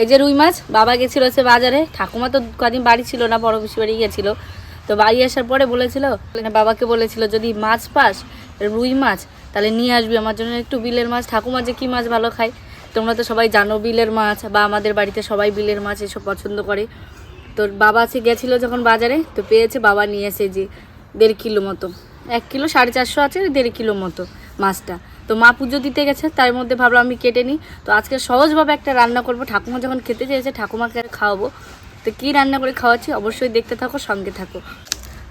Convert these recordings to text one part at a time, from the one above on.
এই যে রুই মাছ, বাবা গেছিল হচ্ছে বাজারে। ঠাকুমা তো কদিন বাড়ি ছিল না, বড় পিসি বাড়ি গেছিল তো বাড়ি আসার পরে বলেছিল বাবাকে বলেছিল, যদি মাছ পাস, রুই মাছ, তাহলে নিয়ে আসবি। আমার জন্য একটু বিলের মাছ। ঠাকুমা যে কী মাছ ভালো খায়, তোমরা তো সবাই জানো বিলের মাছ, বা আমাদের বাড়িতে সবাই বিলের মাছ এসব পছন্দ করে। তো বাবা আছে গেছিল যখন বাজারে, তো পেয়েছে বাবা নিয়ে এসে যে দেড় কিলো মতো। এক কিলো সাড়ে চারশো আছে, দেড় কিলো মতো মাছটা। তো মা পুজো দিতে গেছে তার মধ্যে ভাবলাম আমি কেটে নিই। তো আজকে সহজভাবে একটা রান্না করব। ঠাকুমা যখন খেতে চেয়েছে, ঠাকুমাকে খাওয়াবো। তো কী রান্না করে খাওয়াচ্ছি অবশ্যই দেখতে থাকো, সঙ্গে থাকো।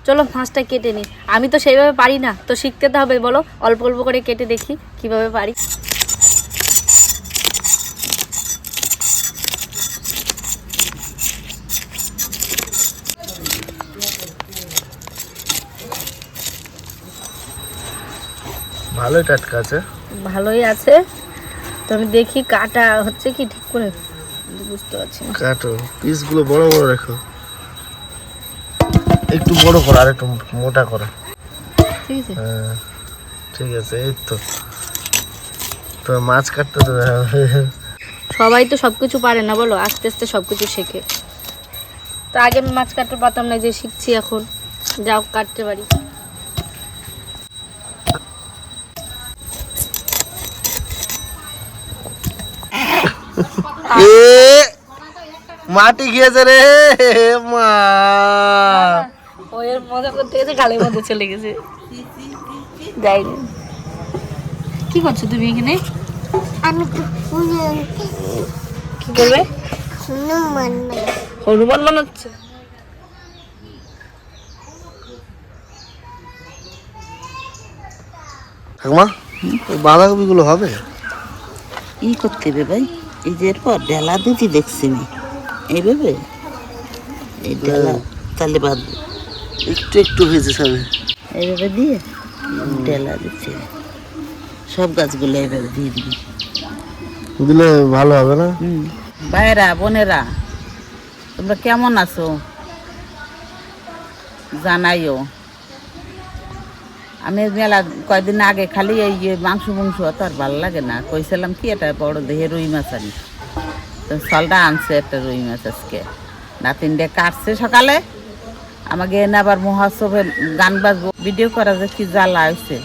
চলো মাছটা কেটে নিই। আমি তো সেইভাবে পারি না, তো শিখতে তো হবে, বলো। অল্প অল্প করে কেটে দেখি কীভাবে পারি। ভালোই টাটকা আছে। ভালোই আছে। তো আমি দেখি কাটা হচ্ছে কি ঠিক করে? বুঝতে পারছি না। কাটো পিসগুলো বড় বড় রেখো। একটু বড় করো আর একটু মোটা করো। ঠিক আছে। হ্যাঁ ঠিক আছে এই তো। তো মাছ কাটতে তো সবাই তো সবকিছু পারে না বলো? আস্তে আস্তে সবকিছু শেখে। তো আগে আমি মাছ কাটতে পারতাম না যে শিখছি এখন। যাও কাটতে পারি। এ মাটি খেয়েছে রে মা। ও এর মজা করতে গেছে গালের মধ্যে চলে গেছে। যাইনি। কি করছ তুমি এখানে? আমি কি করবে? হনুমান হনুমান বানাচ্ছে? ঠাকুমা বাঁধাকপিগুলো হবে? ই করতে হবে ভাই। এই পর ডেলা দিতে দেখছি আমি এইভাবে এই ডেলা তাহলে বাদ একটু একটু হয়েছে সবে এইভাবে দিয়ে ডেলা দিচ্ছে। সব গাছগুলো এইভাবে দিয়ে দিবি। দিলে ভালো হবে না? ভাইরা বোনেরা তোমরা কেমন আছো? জানাইও। আমি মেলা কয়দিন আগে খালি এই মাংস মাংস অত আর ভালো লাগে না। কইছিলাম কি এটা বড় দেহে রুই মাছ আনি। সলটা আনছে একটা রুই মাছ আজকে। নাতিনডে কাটছে সকালে। আমাকে এনে আবার মহোৎসবে গান বাজবো ভিডিও করা যে কি জ্বালা হয়েছে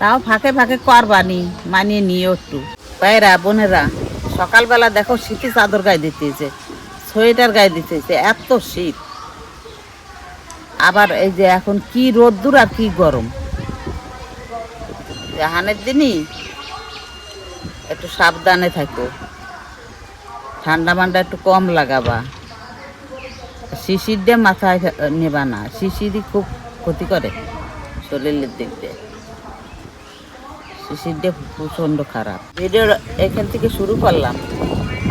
তাও ফাঁকে ফাঁকে করবানি, মানিয়ে নিও একটু। ভাইরা বোনেরা, সকালবেলা দেখো শীতে চাদর গায়ে দিতেছে, সোয়েটার গায়ে দিতেছে, এত শীত। আবার এই যে এখন কি রোদ্দুর আর কি গরম। জাহানের দিনই একটু সাবধানে থাকো। ঠান্ডা মান্ডা একটু কম লাগাবা। শিশির দিয়ে মাথায় নেবা না। শিশিরই খুব ক্ষতি করে শরীরের দিক দিয়ে। শিশির দিয়ে প্রচণ্ড খারাপ। ভিডিও এখান থেকে শুরু করলাম।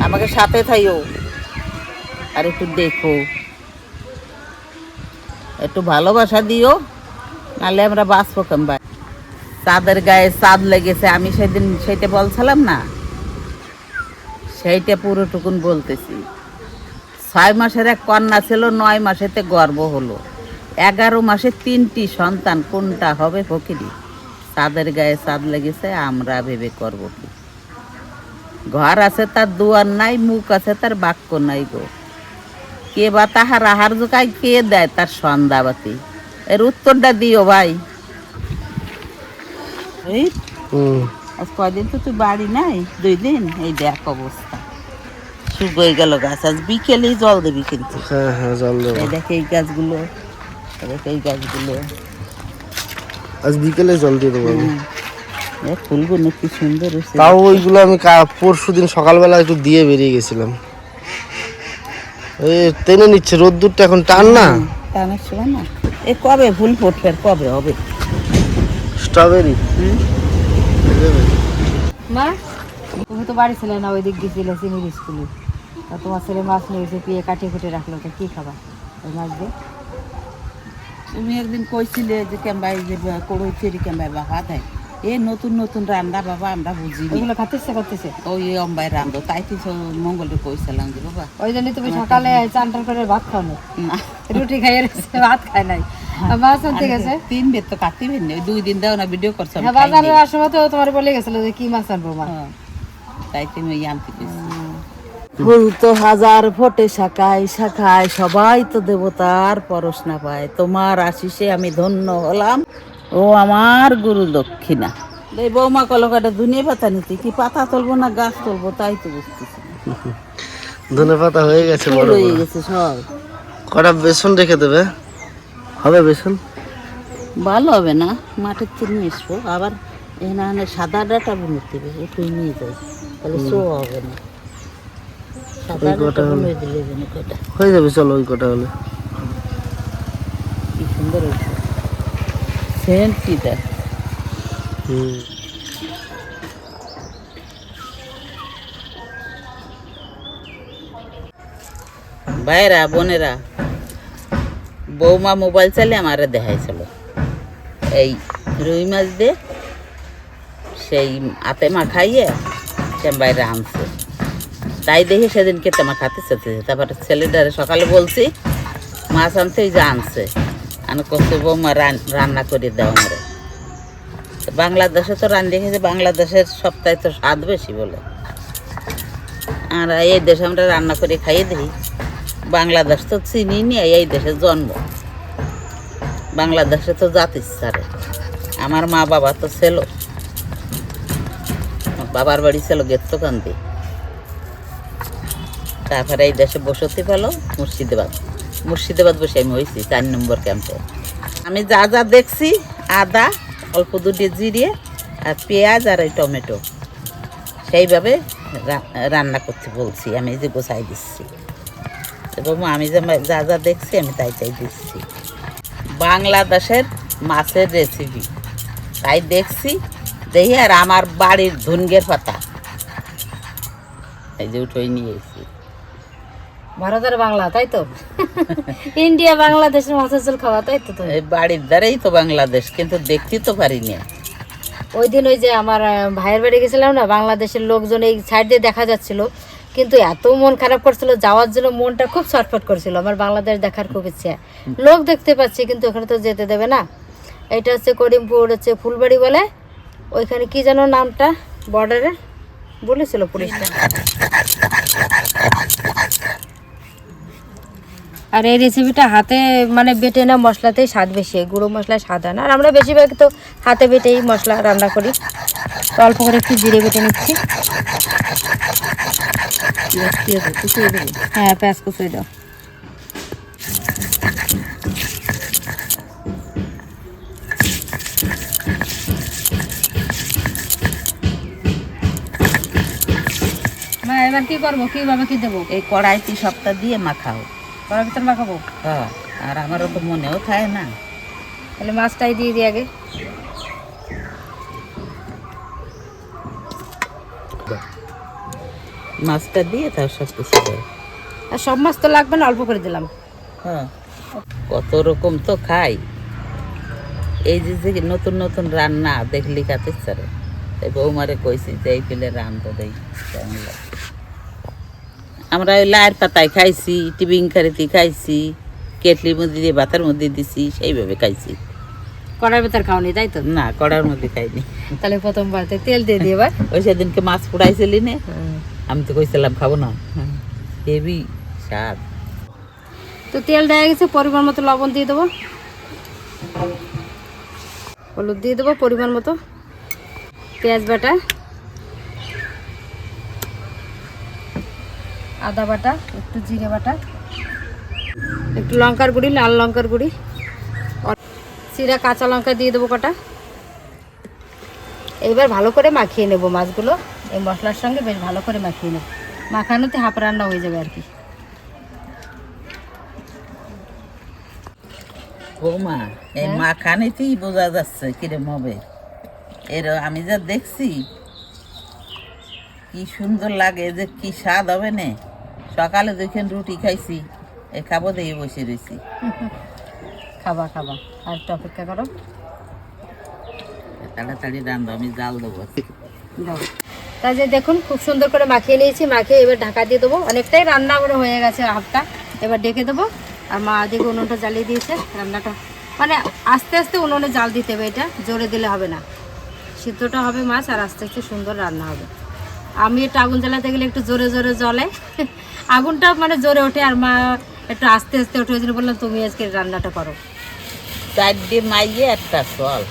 আমাকে সাথে থাইও। আর একটু দেখো। একটু ভালোবাসা দিও নাহলে আমরা বাঁচবো কেমবা চাঁদের গায়ে চাঁদ লেগেছে, আমি সেদিন সেইটা বলছিলাম না? সেইটা পুরোটুকুন বলতেছি। ছয় মাসের এক কন্যা ছিল, নয় মাসেতে গর্ব হলো। এগারো মাসে তিনটি সন্তান, কোনটা হবে ফকিরি? চাঁদের গায়ে চাঁদ লেগেছে, আমরা ভেবে করব কি? ঘর আছে তার দুয়ার নাই, মুখ আছে তার বাক্য নাই গো। কে বা তাহার আহার জোগায় কে দেয় তার সন্ধ্যাবাতি? এর উত্তরটা দিও ভাই। এই আজ কয়দিন তো তুই বাড়ি নাই? দুই দিন? এই দেখ অবস্থা। শুকিয়ে গেল গাছ। আজ বিকেলেই জল দেবি কিন্তু। হ্যাঁ হ্যাঁ জল দেবো। এই দেখ এই গাছগুলো। দেখ এই গাছগুলো। আজ বিকেলে জল দিয়ে দেবো। ফুলগুলো কি সুন্দর তাও ওইগুলো আমি পরশু দিন সকালবেলা একটু দিয়ে বেরিয়ে গেছিলাম। এই টেনে নিচ্ছে রোদ্দুরটা এখন টান না? টানার সময় না এ কবে ফুল ফুটবে আর কবে হবে? স্ট্রবেরি হুম? মা তুমি তো বাড়ি ছিলে না ওই দিক গেছিলে সিনির স্কুলে তা তোমার ছেলে মাছ নিয়ে এসে পিয়ে কাটিয়ে কুটে রাখল তো কি খাবা? ওই মাছ দিয়ে? তুমি একদিন কইছিলে যে কেমবাই যে কড়ই চেরি কেমবাই বাবা দেয়। এ নতুন নতুন রান্না বাবা আমরা বুঝিনি। ওইগুলো খাতে ইচ্ছে করতেছে। ওই অম্বাই রান্ধো তাই তো মঙ্গলে কইছিলাম যে বাবা। ওই জন্য তুমি সকালে চান টান করে ভাত খাও না। না রুটি রেখেছে ভাত খায় নাই। মাছ আনতে গেছে? তিন বের তো বের নেই দুই দিন দাও না ভিডিও করছ বাজারে আসব তো তোমার বলে গেছিল যে কি মাছ আনব মা। হ্যাঁ, তাই তুমি আনতে গেছি। ফুল তো হাজার ফোটে শাখায় শাখায় সবাই তো দেবতার পরশনা পায়। তোমার আশিসে আমি ধন্য হলাম। ও আমার গুরু দক্ষিণা। এই বৌমা কলকাটা দুনিয়া পাতা নিতে কি পাতা তুলবো না গাছ তুলবো তাই তো বুঝতেছি। ধনে পাতা হয়ে গেছে বড় হয়ে গেছে সব। কটা বেসন রেখে দেবে? হবে বেসন? ভালো হবে না মাঠের থেকে নিয়ে এসবো আবার এখানে সাদা ডাটা বুনতে হবে উঠে নিয়ে যাই তাহলে শো হবে না। সাদা ডাটা হলো। বুনে দিলে কটা। হয়ে যাবে চলো ওই কটা হলে। কি সুন্দর হয়েছে। সেন্টিটা হুম ভাইরা, বোনেরা, বৌমা মোবাইল চালিয়ে আমারে দেখাইছিল। এই রুই মাছ দিয়ে সেই আতে মা খাইয়ে সে বাইরে আনছে। তাই দেখি সেদিনকে তেমা খাতে চেতে তারপরে ছেলেটারে সকালে বলছি, মাছ আনতে ওই যে আনছে। আমি করছে বৌমা রান- রান্না করে দাও আমারে বাংলাদেশে তো রান্না খেয়েছে বাংলাদেশের সপ্তাহে তো স্বাদ বেশি বলে। আর এই দেশে আমরা রান্না করে খাইয়ে দিই বাংলাদেশ তো চিনি নি এই দেশে জন্ম। বাংলাদেশে তো জাতি সারে আমার মা বাবা তো ছিল। বাবার বাড়ি ছিল গেত্তকান্দি। তারপরে এই দেশে বসতি পেল, মুর্শিদাবাদ। মুর্শিদাবাদ বসে আমি হয়েছি চার নম্বর ক্যাম্পে আমি যা যা দেখছি, আদা, অল্প দুটি জিরিয়ে আর পেঁয়াজ আর এই টমেটো। সেইভাবে রান্না করতে বলছি, আমি যে গোছাই দিচ্ছি। এবং আমি যে যা যা দেখছি, আমি তাই তাই দিচ্ছি। বাংলাদেশের মাছের রেসিপি তাই দেখছি, দেখি আর আমার বাড়ির ধুনগের পাতা। এই যে উঠোই নিয়ে এসেছি ভারত আর বাংলা তাই তো? ইন্ডিয়া বাংলাদেশের মাছের ঝোল খাওয়া তাই তো এই বাড়ির দ্বারাই তো বাংলাদেশ কিন্তু দেখতে তো পারি না ওই দিন ওই যে আমার ভাইয়ের বাড়ি গেছিলাম না বাংলাদেশের লোকজন এই সাইড দিয়ে দেখা যাচ্ছিল কিন্তু এত মন খারাপ করছিল যাওয়ার জন্য মনটা খুব ছটফট করছিল আমার বাংলাদেশ দেখার খুব ইচ্ছে। লোক দেখতে পাচ্ছি কিন্তু ওখানে তো যেতে দেবে না। এটা হচ্ছে করিমপুর হচ্ছে ফুলবাড়ি বলে ওইখানে কি যেন নামটা বর্ডারে বলেছিল পুলিশটা। আর এই রেসিপিটা হাতে মানে বেটে না মশলাতেই স্বাদ বেশি। গুঁড়ো মশলায় স্বাদ হয় না। আর আমরা বেশিরভাগ তো হাতে বেটেই মশলা রান্না করি। তো অল্প করে একটু জিরে বেটে নিচ্ছি। হ্যাঁ পেঁয়াজ কুচিয়ে দাও। মা এবার কি করব? কীভাবে কি দেবো? এই কড়াইটি সপ্তাহ দিয়ে মাখাও। কড়ার ভিতর মাখাবো? হ্যাঁ। আর আমারও তো মনেও থাকে না। তাহলে মাছটাই দিয়ে দিই আগে। মাছটা দিয়ে তাও সব কিছু আর সব মাছ তো লাগবে না অল্প করে দিলাম। হ্যাঁ। কত রকম তো খাই। এই যে যে নতুন নতুন রান্না দেখলি কাতে চারে তাই বৌমারে কইছি যে এই পেলে রান্ধতে দেই। কেমন লাগে। আমরা ওই লায়ের পাতায় খাইছি টিবিং খারিতে খাইছি কেটলির মধ্যে দিয়ে ভাতের মধ্যে দিছি সেইভাবে খাইছি। কড়ার ভিতর খাওনি তাই তো? না কড়ার মধ্যে খাইনি। তাহলে প্রথমবার তেল দিয়ে দিই এবার। ওই সেদিনকে মাছ ফুটাইছিলি নে আমি তো কইছিলাম খাব না। হেভি স্বাদ। তো তেল দেওয়া গেছে পরিমাণ মতো লবণ দিয়ে দেবো। হলুদ দিয়ে দেবো পরিমাণ মতো। পেঁয়াজ বাটা। আদা বাটা একটু জিরে বাটা। একটু লঙ্কার গুঁড়ি লাল লঙ্কার গুঁড়ি। চিরা কাঁচা লঙ্কা দিয়ে দেবো কটা। এইবার ভালো করে মাখিয়ে নেব মাছগুলো। এই মশলার সঙ্গে বেশ ভালো করে মাখিয়ে নেব। মাখানোতে হাফ রান্না হয়ে যাবে আর কি। বৌমা এই মাখানিতেই বোঝা যাচ্ছে কিরম হবে এর আমি যা দেখছি কি সুন্দর লাগে যে কি স্বাদ হবে না। সকালে দেখেন রুটি খাইছি এই খাব দিয়ে বসে রয়েছি খাবা খাবা। আর একটু অপেক্ষা করো। তাড়াতাড়ি রান্ধো আমি জাল দেবো। কাজে দেখুন খুব সুন্দর করে মাখিয়ে নিয়েছি মাখিয়ে এবার ঢাকা দিয়ে দেবো। অনেকটাই রান্না করে হয়ে গেছে হাফটা এবার ডেকে দেবো। আর মা দিকে উনুনটা জ্বালিয়ে দিয়েছে রান্নাটা। মানে আস্তে আস্তে উনুনে জাল দিতে হবে এটা জোরে দিলে হবে না। সিদ্ধটা হবে মাছ আর আস্তে আস্তে সুন্দর রান্না হবে। আমি একটু আগুন জ্বালাতে গেলে একটু জোরে জোরে জ্বলে আগুনটা মানে জোরে ওঠে আর মা একটু আস্তে আস্তে ওঠে, ওই বললাম তুমি আজকে রান্নাটা করো। চারটে মাইয়ে একটা চল।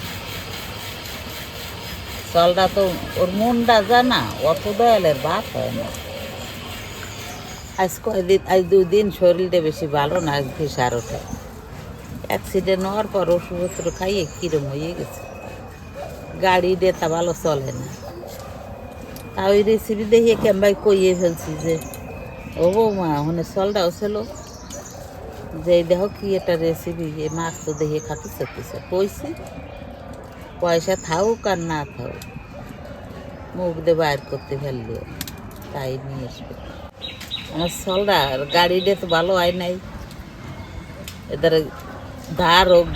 চলটা তো ওর মনটা জানা, অত দয়ালের বাপ হয় না। আজ কয়দিন, আজ দুই দিন শরীরটা বেশি ভালো না আজ ফিসার ওঠে অ্যাক্সিডেন্ট হওয়ার পর ওষুধপত্র খাইয়ে কিরম হয়ে গেছে। গাড়ি দিয়ে তা ভালো চলে না। তা ওই রেসিপি দেখিয়ে কেমবাই কইয়ে ফেলছি যে ও বৌমা মানে চলটাও ছিল যে দেখো কি একটা রেসিপি এই মাছ তো দেখে খাতে চাইতেছে। কইছি, পয়সা থাকুক আর না থাকুক মুখ দিয়ে বাইর করতে ফেললে, তাই নিয়ে আসবে আমার চলরা গাড়িটা তো ভালো হয় নাই। এদের ধার হোক,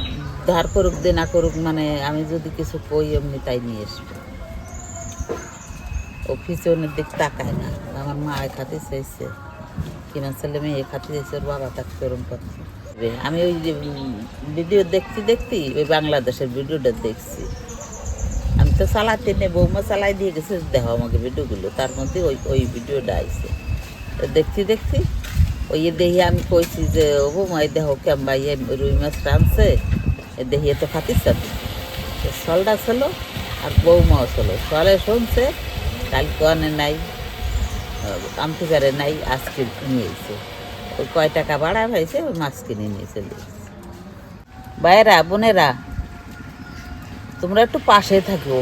ধার করুক, দে না করুক মানে আমি যদি কিছু কই, এমনি তাই নিয়ে আসবে ও পিছনের দিক তাকায় না, আমার মা খাতে চাইছে। কিনা ছেলে মেয়ে খাতে চাইছে ওর বাবা তাকে চরম করছে আমি ওই যে ভিডিও দেখতে দেখতে ওই বাংলাদেশের ভিডিওটা দেখছি। আমি তো চালাতে নেই, বৌমা চালাই দিয়ে গেছে, দেখো আমাকে ভিডিওগুলো, তার মধ্যে ওই ওই ভিডিওটা আইছে। তো দেখতে দেখতে ওই দেখি আমি কইছি যে, ও বৌমা, এই দেখো কেমবা ইয়ে রুই মাছ টানছে এ দেখি তো খাতিস সলটা ছিল আর বৌমাও ছিল। সলে শুনছে, কালকে অনে নাই। পারে নাই, আজকে নিয়েছে ওই কয় টাকা ভাড়া হয়েছে, ওই মাছ কিনে নিয়ে চলে। ভাইয়েরা, বোনেরা, তোমরা একটু পাশে থাকো।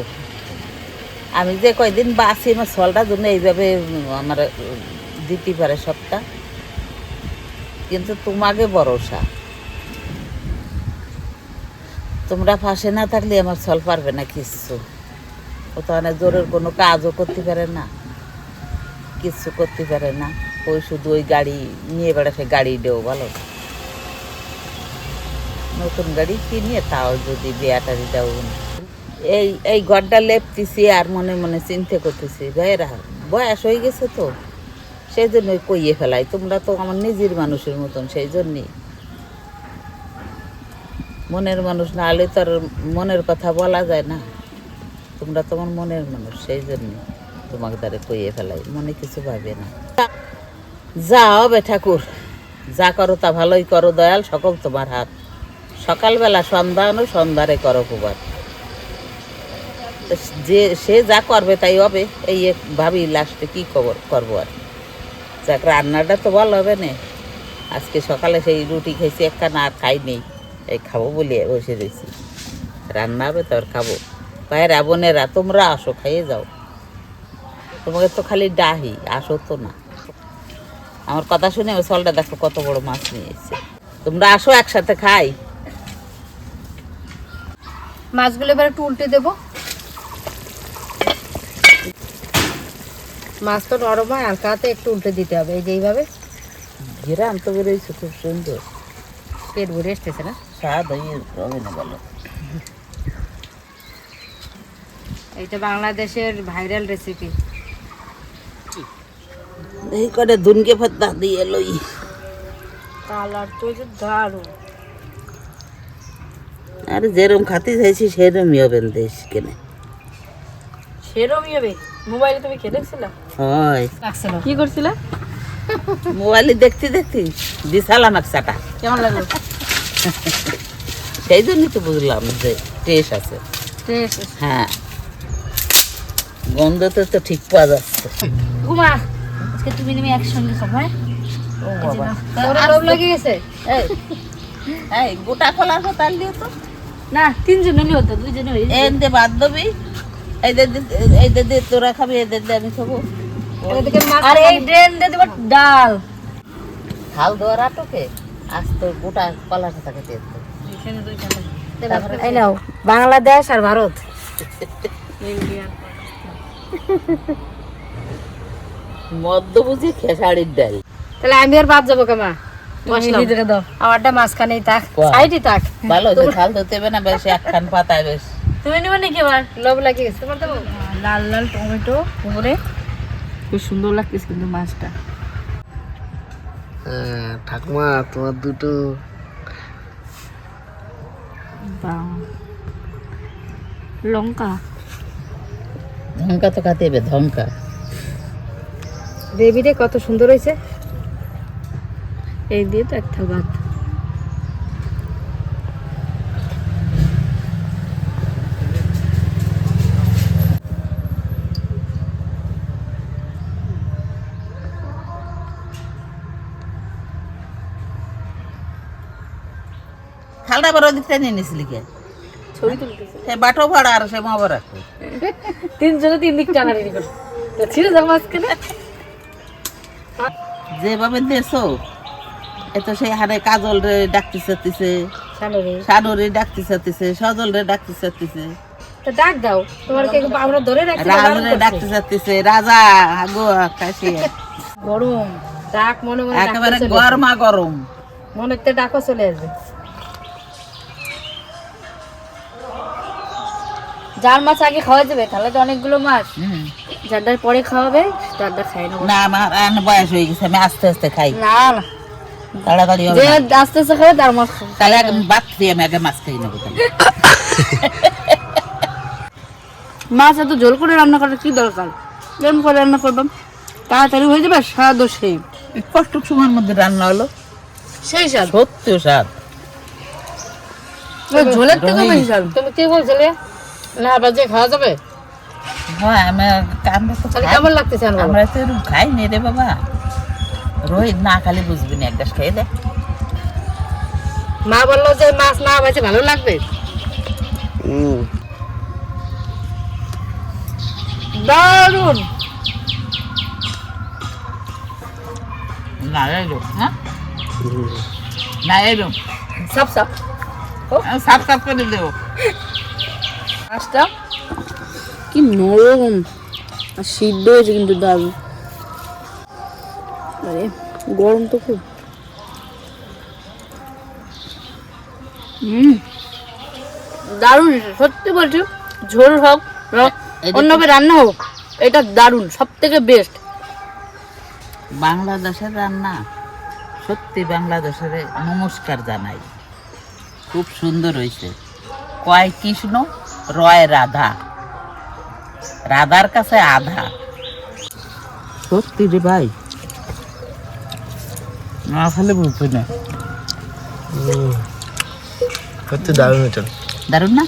আমি যে কয়দিন বাসি, আমার সলটার জন্য এইভাবে আমার দিতে পারে সবটা। কিন্তু তোমাকে ভরসা। তোমরা পাশে না থাকলে আমার সল পারবে না কিছু। ও তো অনেক জোরের কোনো কাজও করতে পারে না। কিছু করতে পারে না। ওই শুধু ওই গাড়ি নিয়ে বেড়াছে গাড়ি দেও ভালো নতুন গাড়ি কিনে তাও যদি বেয়াটারি দাও। এই এই ঘরটা লেপতেছি আর মনে মনে চিন্তা করতেছি, ভাইয়েরা, বয়স হয়ে গেছে তো। সেই জন্যই কইয়ে ফেলাই, তোমরা তো আমার নিজের মানুষের মতন, সেই জন্যই। মনের মানুষ না হলে তো আর মনের কথা বলা যায় না। তোমরা তোমার মনের মানুষ, সেই জন্য তোমাকে তারে কইয়ে ফেলাই, মনে কিছু ভাবে না। যা হবে ঠাকুর, যা করো তা ভালোই করো দয়াল, সকল তোমার হাত। সকালবেলা সন্ধ্যানো সন্ধ্যারে করো কুবার যে, সে যা করবে তাই হবে, এই ভাবি লাস্টে কি খবর করব আর। যাক, রান্নাটা তো ভালো হবে না। আজকে সকালে সেই রুটি খেয়েছি, একখানা আর খাই নেই। এই খাব বলে বসে রয়েছি। রান্না হবে তো আর খাব। ভাইয়েরা, বোনেরা, তোমরা আসো, খাইয়ে যাও। তোমাকে তো খালি ডাহি আসো তো না। আমার কথা শুনে ওই সলটা দেখো কত বড় মাছ নিয়ে এসেছে। তোমরা আসো একসাথে খাই। মাছগুলো এবার একটু উল্টে দেবো। মাছ তো নরম হয় আর কাতে একটু উল্টে দিতে হবে এই যে এইভাবে। ঘিরান তো বেরোইছে খুব সুন্দর। পেট ভরে এসতেছে না? স্বাদ হয়ে হবে না বলো এইটা বাংলাদেশের ভাইরাল রেসিপি এই করে দুনকে ফাত্তা দিয়ে লই। কালার তো যে দারুণ। আর যেরম খাতে চাইছি সেরমই হবে দেশ কেনে। সেরমই হবে। মোবাইলে তুমি খেয়ে দেখছিলা? হয়। কি করছিলা? মোবাইলে দেখতে দেখতে দিশালাম এক চাটা কেমন লাগল? সেই জন্যই তো বুঝলাম যে টেস্ট আছে। হ্যাঁ। গন্ধতে তো ঠিক পাওয়া যাচ্ছে। ঘুমা। আজকে তুমি নেমে একসঙ্গে খাব হ্যাঁ? ও বাবা। তোর লোভ লেগে গেছে। এই এই গোটা কলার কথা দিও তো। না তিনজনে নিয়ে হতো দুইজনে এই দে বাদ দেবি। এই দে দে- এই দে দে তোরা খাবি এই দে দে আমি খাব। আর এই ড্রেন দিয়ে দেবো ডাল। হাল দেওয়ার আটকে আজ তো গোটা কলার কথা খেতে। এই নাও বাংলাদেশ আর ভারত। মদ্য বুঝি খেসারির ডাল। তাহলে আমি আর বাদ যাব কেমা? বসলাম। নিজেকে দাও। আমারটা মাঝখানেই থাক। বাহ। থাক। ভালো খাল ধরতে না বেশ একখান পাতায় বেশ। তুমি নেবে নাকি এবার? লোভ লাগে গেছে। তোমার দেবো? লাল লাল টমেটো উপরে। খুব সুন্দর লাগতেছে কিন্তু মাছটা। হ্যাঁ ঠাকুমা তোমার দুটো। লঙ্কা? ধমকা তো খাতে হবে ধমকা। বেবিরে কত সুন্দর হয়েছে। এই দিয়ে তো এক থাল ভাত খালটা বড় দিকটা নিয়ে নিয়েছিলি কে? ছবি তুলতেছে। সে বাটো ভাড়া আর সে মাবার তিনজনে তিন দিক টানাটানি করে তো ছিঁড়ে যাও মাঝখানে যেভাবে দেছো এ তো সেই হারে কাজল রে ডাকতে চাতিছে ডাকতে চাতিছে সজল রে ডাকতে চাতিছে ডাক দাও তোমার আমরা ধরে রাখছি রাজ ডাকতে চাতিছে রাজা আগো কাশি গরম ডাক মনে মনে একেবারে গরমা গরম। মনে তো ডাকও চলে আসবে। যার মাছ আগে খাওয়া যাবে তাহলে তো অনেকগুলো মাছ। হুম। পরে খাওয়াবে যারটা খাই না। না আমার আর বয়স হয়ে গেছে আমি আস্তে আস্তে খাই। না না। তাড়াতাড়ি হবে যে আস্তে আস্তে খাবে তার মাছ খাবে। তাহলে আগে বাদ দিয়ে আমি আগে মাছ খাই নেব মাছ এত ঝোল করে রান্না করার কি দরকার? যেমন করে রান্না করবাম তাড়াতাড়ি হয়ে যাবে স্বাদ ও সেই। কষ্ট সময়ের মধ্যে রান্না হলো। সেই স্বাদ। সত্যি স্বাদ। ঝোলের থেকে বেশি স্বাদ। তুমি কি বলছিলে? না বাজে খাওয়া যাবে? হ্যাঁ আমি আমরা তো কেমন লাগতেছে আমার আমরা তো এরকম খাই নি রে বাবা। রোহিত না খালি বুঝবি না এক গ্লাস খেয়ে দে। মা বলল যে মাছ না বাজে ভালো লাগবে? হুম দারুণ না এলো হ্যাঁ? না এলো সাপ সাপ। সাফ সাফ করে দেবো। মাছটা? কি নরম। আর সিদ্ধ হয়েছে কিন্তু দারুণ আরে গরম তো খুব। হুম দারুণ সত্যি বলছি ঝোল হোক অন্যভাবে রান্না হোক এটা দারুণ সব থেকে বেস্ট বাংলাদেশের রান্না সত্যি বাংলাদেশের নমস্কার জানাই। খুব সুন্দর হয়েছে। কয় কৃষ্ণ? রয় রাধা। রাধার কাছে আধা। সত্যি রে ভাই। না খালি বুঝছি না। সত্যি দারুণ এটা দারুণ না?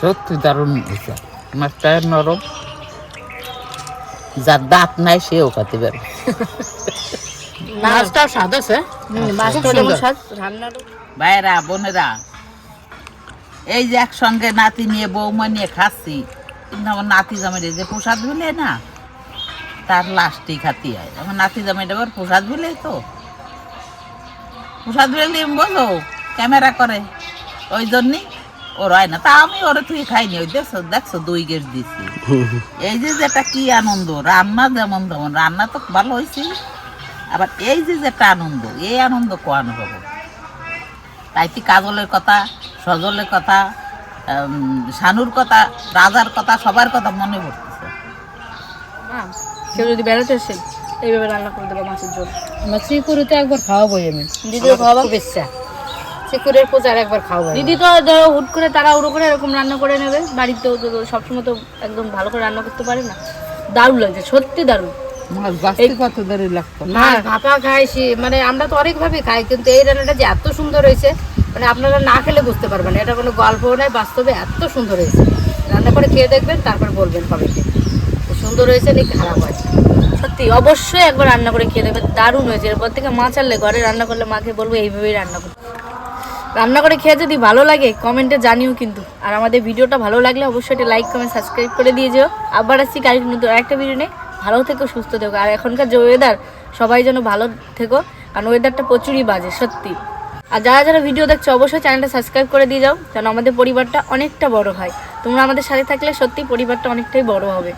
সত্যি দারুণ হয়েছে। মাছটা নরম। যার দাঁত নাই সেও খাতে পারে মাছটাও স্বাদ আছে। রান্নাটা ভাইরা বোনেরা এই যে একসঙ্গে নাতি নিয়ে বৌমা নিয়ে খাচ্ছি কিন্তু আমার নাতি জামাইরে যে প্রসাদ বিলে না তার লাস্টেই খাতি হয় আমার নাতি জামাইটা আবার প্রসাদ বিলে তো। প্রসাদ বিলে বোঝো ক্যামেরা করে। ওই জন্যই ওর হয় না। তা আমি ওরে তুই খাইনি ওই দেখছ দেখছ দুই গেট দিছি। এই যে যেটা কি আনন্দ রান্না যেমন তেমন রান্না তো ভালো হয়েছে আবার এই যে যেটা আনন্দ এই আনন্দ কোয়ানো হবে? তাই কি কাজলের কথা সজলের কথা শানুর কথা রাজার কথা সবার কথা মনে পড়তেছে? হ্যাঁ কেউ যদি বেড়াতে আসে এইভাবে রান্না করে দেবো মাছের ঝোল। আমার চিকুরিতে একবার খাওয়াবোই আমি। দিদিও খাওয়াবা? চিকুরের একবার খাওয়াবো দিদি তো ধরো হুট করে তারা উড়ো করে এরকম রান্না করে নেবে। বাড়িতেও তো সবসময় তো একদম ভালো করে রান্না করতে পারে না। দারুণ লাগছে সত্যি দারুণ। কত ধরে লাগতো? মাছ ভাপা খাইছি মানে আমরা তো অনেক ভাবে খাই কিন্তু এই রান্নাটা যে এত সুন্দর হয়েছে মানে আপনারা না খেলে বুঝতে পারবেন এটা কোনো গল্প নয় বাস্তবে এত সুন্দর হয়েছে। রান্না করে খেয়ে দেখবেন তারপর বলবেন কমেন্টে সুন্দর হয়েছে নাকি খারাপ হয়েছে সত্যি অবশ্যই একবার রান্না করে খেয়ে দেবে দারুণ হয়েছে। এরপর থেকে মা আনলে ঘরে রান্না করলে মাকে বলব এইভাবেই রান্না করতে রান্না করে খেয়ে যদি ভালো লাগে কমেন্টে জানিও কিন্তু। আর আমাদের ভিডিওটা ভালো লাগলে অবশ্যই একটা লাইক কমেন্ট সাবস্ক্রাইব করে দিয়ে যেও। আবার আসছি কাল নতুন আরেকটা ভিডিও নেই ভালো থেকো, সুস্থ থেকো। আর এখনকার যে ওয়েদার সবাই যেন ভালো থেকো। কারণ ওয়েদারটা প্রচুরই বাজে, সত্যি। আর যারা যারা ভিডিও দেখছ, অবশ্যই চ্যানেলটা সাবস্ক্রাইব করে দিয়ে যাও, যেন আমাদের পরিবারটা অনেকটা বড় হয়। তোমরা আমাদের সাথে থাকলে সত্যি পরিবারটা অনেকটাই বড় হবে।